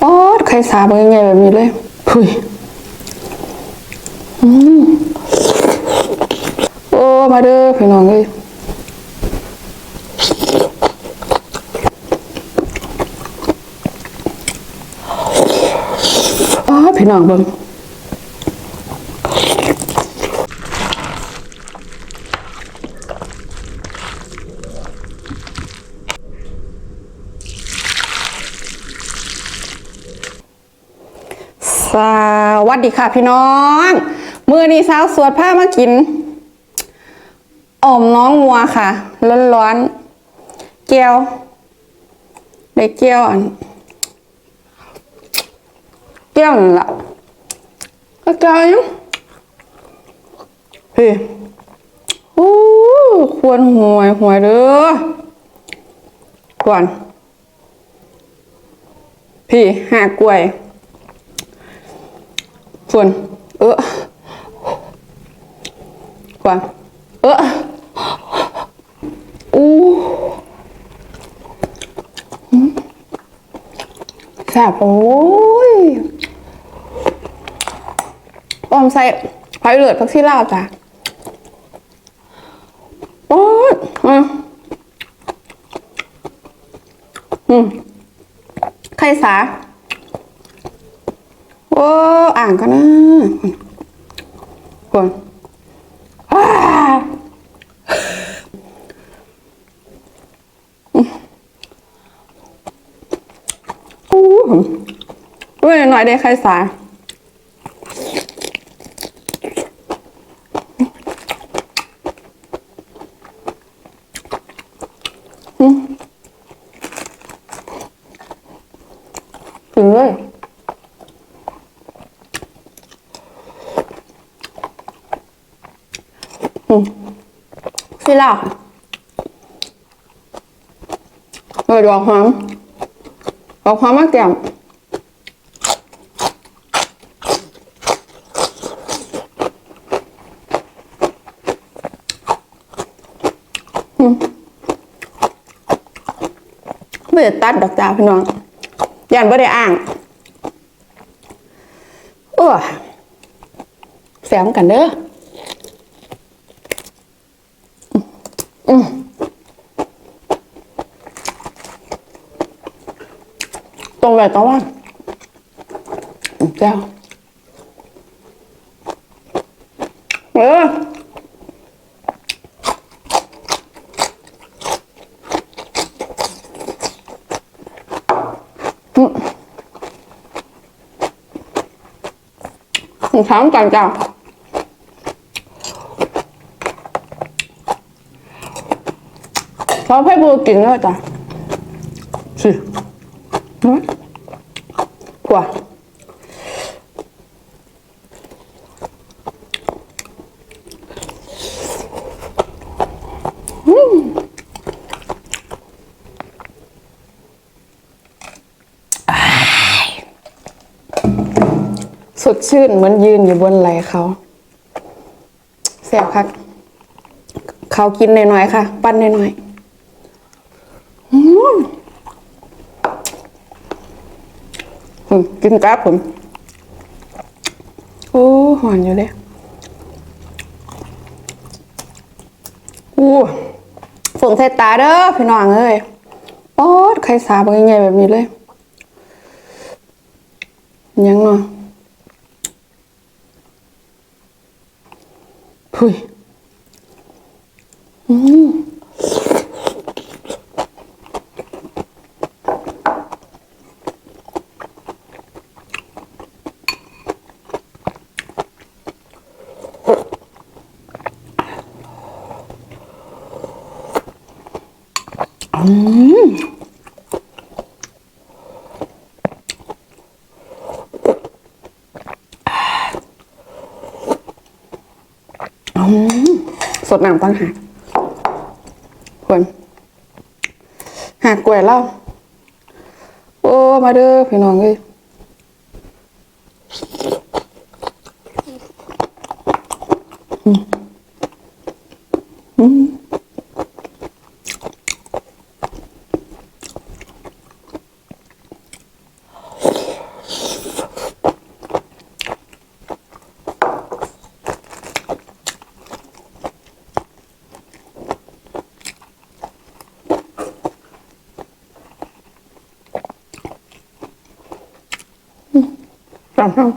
ป๊อดไข่สาบง่ายๆแบบนี้เลยหุยอืมโอ้ มาเด้อพี่น้องเอ้ยอ๋อพี่น้องเบิ่ง สวัสดีค่ะพี่น้องมือนี้สาวสวดผ้ามากินอ่อมน้องวัวค่ะ ร้อนๆเกี๊ยวได้เกี๊ยวอันเกี๊ยวนั่นละก็เกี๊ยวยังพี่โอ้ควรหวยหวยเด้อก่อนพี่หากล้วย ส่วนเออกว่าเอออู้หืมแซ่บโอ้ยออมใส่ไผ่เลือดพักซี่ลาวจ้ะโอ้ยอืมอืมไข่สา อ้อ่างก็นะก่อนอู้หูเว้ยหน่อยได้ใครสายอืมถึงเลย ซี่ลาวเออดอกหอมดอกหอมมากแก้มอืมไม่ได้ตัดดอกจ้าพี่น้องยันไม่ได้อ่างโอ้แสมกันเด้อ ตรงแบบตรงว่า แก้วเออถามกันจ้าเขาให้บูกินด้วยจ้ะสิกว่าอืมอ้ายสดชื่นเหมือนยืนอยู่บนไหลเขาแสบคักเขากินหน่อยๆค่ะ ปั้นหน่อย ๆอืมอืมกินกับผม โอ้หอนอยู่เลยอู้ฝงใส่ตาเด้อพี่น้องเอ้ยป๊อดไข่สาบใหญ่ๆแบบนี้เลย ยังเนาะพุยอืม สดน้ำตั้งหากคนหากกล้วยเล่าโอ้ มาเด้อพี่น้องเลย ตามห้อง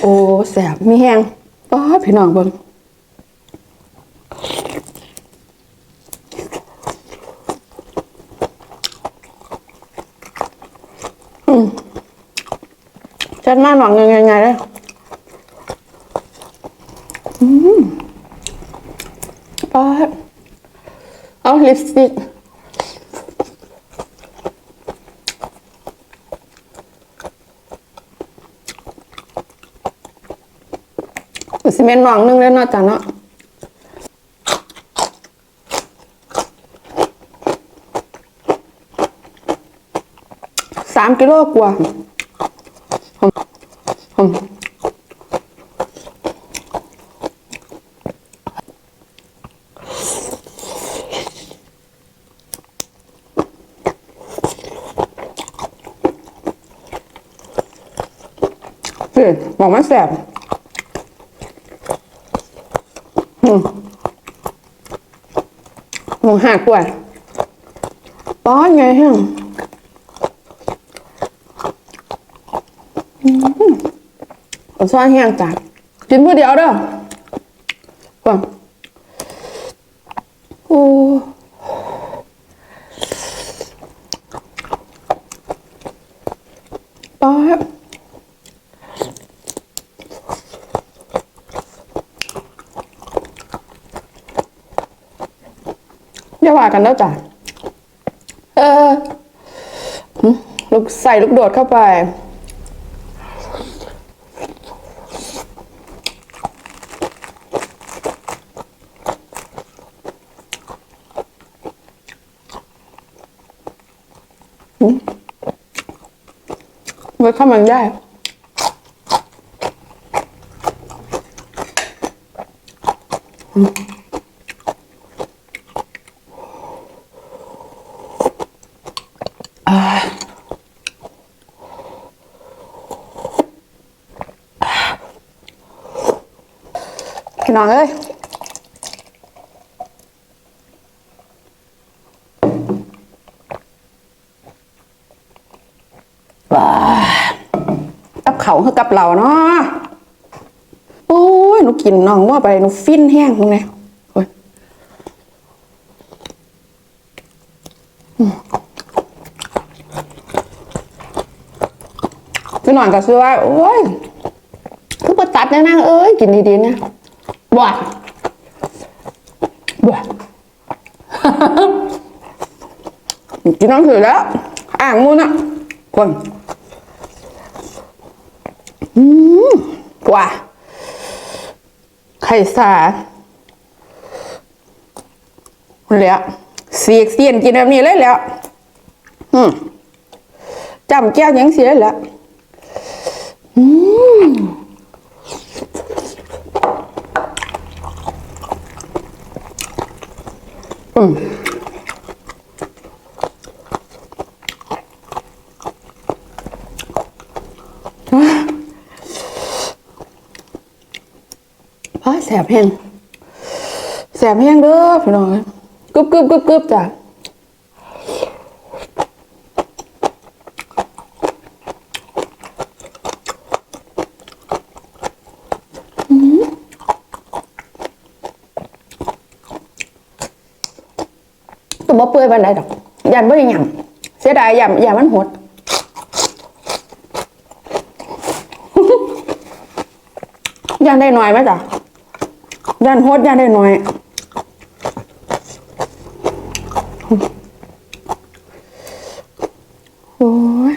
โอ้แสบมีแห้ง ป้าดพี่น้องเบิ่งอืมจัดมาหนองยังไงไงเลยอืมป้าดเอาลิปสติก สิเมนหวังนึงเลยเนาะจ้ะเนาะสามกิโลกว่าหอมหอมเฮ้ยบอกมันแสบ หมูหักว่ะป้อนไงฮะผมซ่อนแห้งจ้ะกินผู้เดียวเด้อก่อนโอ้ป้อนอย่าว่ากันแล้วจ้ะเออลูกใส่ลูกโดดเข้าไป ไว้เข้ามันได้ พี่น้องเอ้ยว้ากับเขาคือกับเราเนาะโอ้ยหนูกินน้องว่าไปหนูฟินแห้งตรงนี้โอ้ยอืมพี่น้องก็ซื้อว่าโอ้ยคือปรตัดเนี่ยนะเอ้ยกินดีๆนะ บ่อยบ่อยกินน้ำถือแล้ว อ่างมูนอะคนอืมกว่าไข่สาแล้วเสียกเสียนกินแบบนี้เลยแล้ว อืมจำแก้วยังเสียแล้ว พาแสบแห้งแสบแห้งเด้อพี่น้องเอ้ยกึบกึบกึบกึบจ้ะ ตัวบ่เปื่อยปานใดดอกยันบ่ได้หยังเสียดายยำยำมันหดย่านได้หน่อยไหมจ๊ะย่านโฮดย่านได้หน่อยโอ้ย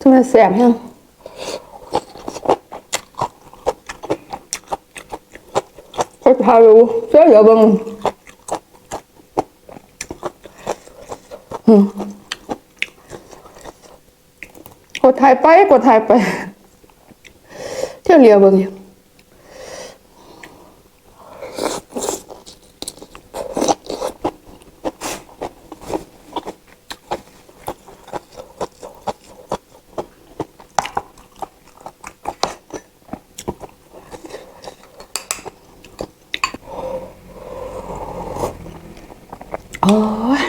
ทำไมแสบยัง ก็พาดูเสียเดี๋ยวบังกดถ่ายไปกดถ่ายไป เที่ยวเรียวบิ่งอยู่ อ้ย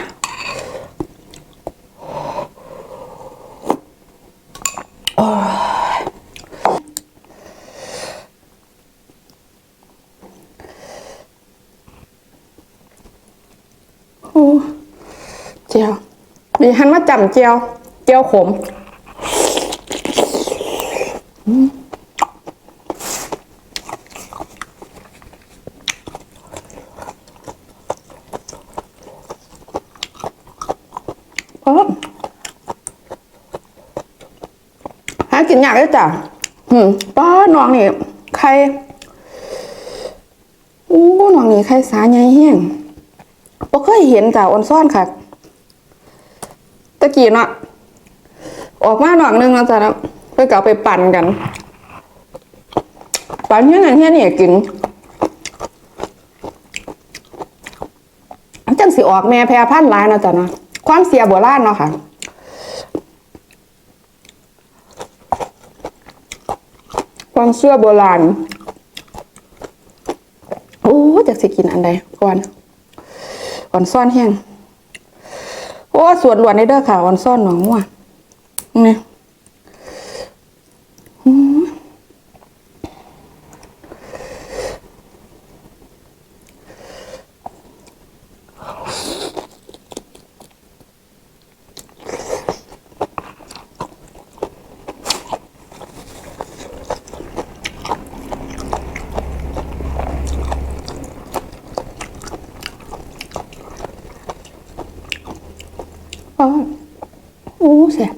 โอ้เจียว มีหันมาจำเจียว เจียวขม เออหา กินยากเลยจ้ะหืมป้าน้องนี่ใครอู้น้องนี่ใครสาใหญ่เฮี้ยงบ่เคยเห็นจ้ะออนซ่อนค่ะตะกี้เนาะออกมาหนองนึงแล้วจ้ะแล้วเพื่อเก่าไปปั่นกัน ปั่นเฮี้ยนั่นเฮี้ยนี่กินจังสิออกแม่แพรพันธุ์หลายเนาะจ้ะเนาะความเสียโบราณเนาะค่ะ ความ เชื่อโบราณ โอ้จากสิกินอันใดก่อนก่อนซ่อนแห้งโอ้สวดหลวนในเด้อค่ะก่อนซ่อนหนองม่วนี่ โอ้แซ่บ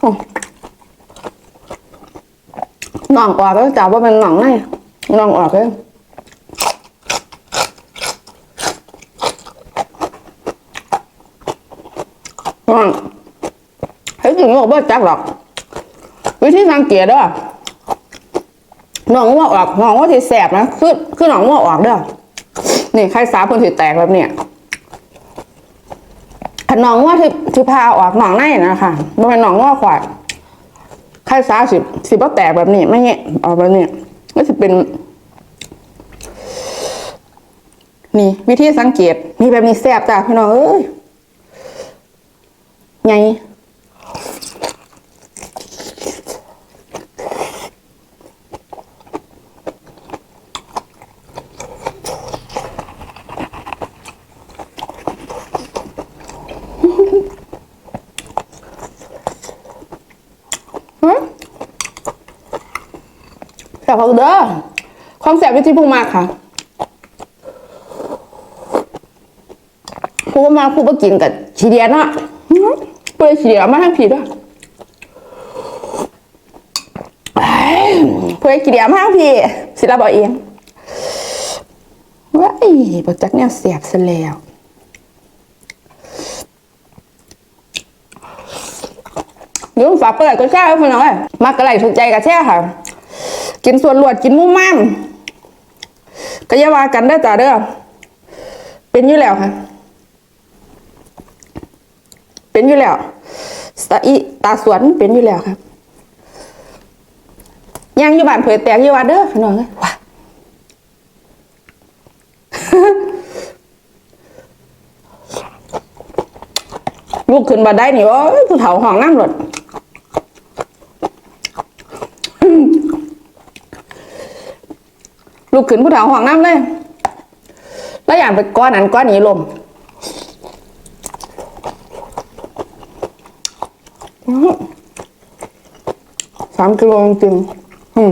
โอ้หน่องออกแล้วจ้าว่าเป็นหน่องไงหน่องออกเลยหน่องให้กินก็บ่จักหรอก วิธีสังเกตเด้อหนองว่าออกหนองว่าที่แสบนะ คือคือหนองว่าออกด้อ นี่ใครสาเพิ่นที่แตกแบบเนี้ยถ้าหนองว่าที่ที่พาออกหนองในนะคะมันเป็นหนองว่าขวาดใครสาสิสิบ่แตกแบบนี้ไม่เงี้ยออกแบบนี้ก็จะเป็นนี่ วิธีสังเกต มีแบบนี้แสบจ้ะพี่น้องเอ้ยไง แซ่พักเด้อความแซ่บที่พูมากค่ะผู้มาผู้มากินกับชีเดียนอะอื้อผู้ได้ชีเดียนมาทั้งผีด้วยเอ้ยผู้ได้ชีเดียมาทั้งผีศิลปะเองว้ายบอกจักเนี่ยแซ่บซะแล้วเดี๋ยวฝากเปิดก็แช่ให้คุณน่อยมากระไรถูกใจกับแช่ค่ะ กินส่วนหลวดกินมุมมั่มก็อย่าว่ากันได้จ้าเด้อเป็นอยู่แล้วค่ะ เป็นอยู่แล้วตาอีตาสวนเป็นอยู่แล้วครับยังอยู่บ้านเผยแตกอยู่ว่าเด้อขนมว้าลูกขึ้นมาได้นี่โอ้ยผู้เฒ่าห้องน้ำหลด ลูกขึ้นผู้เฒ่าห้องน้ำเลย แล้วอย่างไปก้อนนั้นก้อนนี้ลมสามกิโลจริงอืม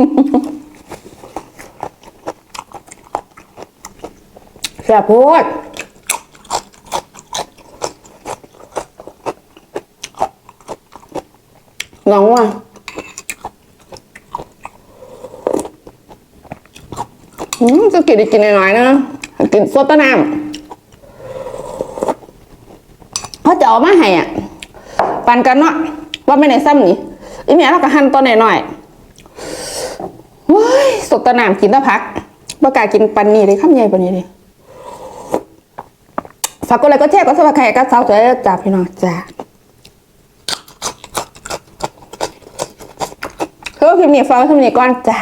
แซ่บโพดน้องว่ะอืมจะกินกินน้อยๆนะ กินสดต้น้ำเขาจะเอามาให้อะปันกันเนาะว่าไม่ในซ้ำนี่อีเมียเราก็หั่นตัวหน่อยๆเว้ย สดตะนามกินตะพักประกาศกินปันนี่เลยข้ามใหญ่ปันนี่เลยฝากกดไลค์ก็แชร์ก็สมัครใครก็สาวสวยจ้าพี่น้องจ้าคือคลิปนี้ฟังไว้เท่านี้ก่อนจ้า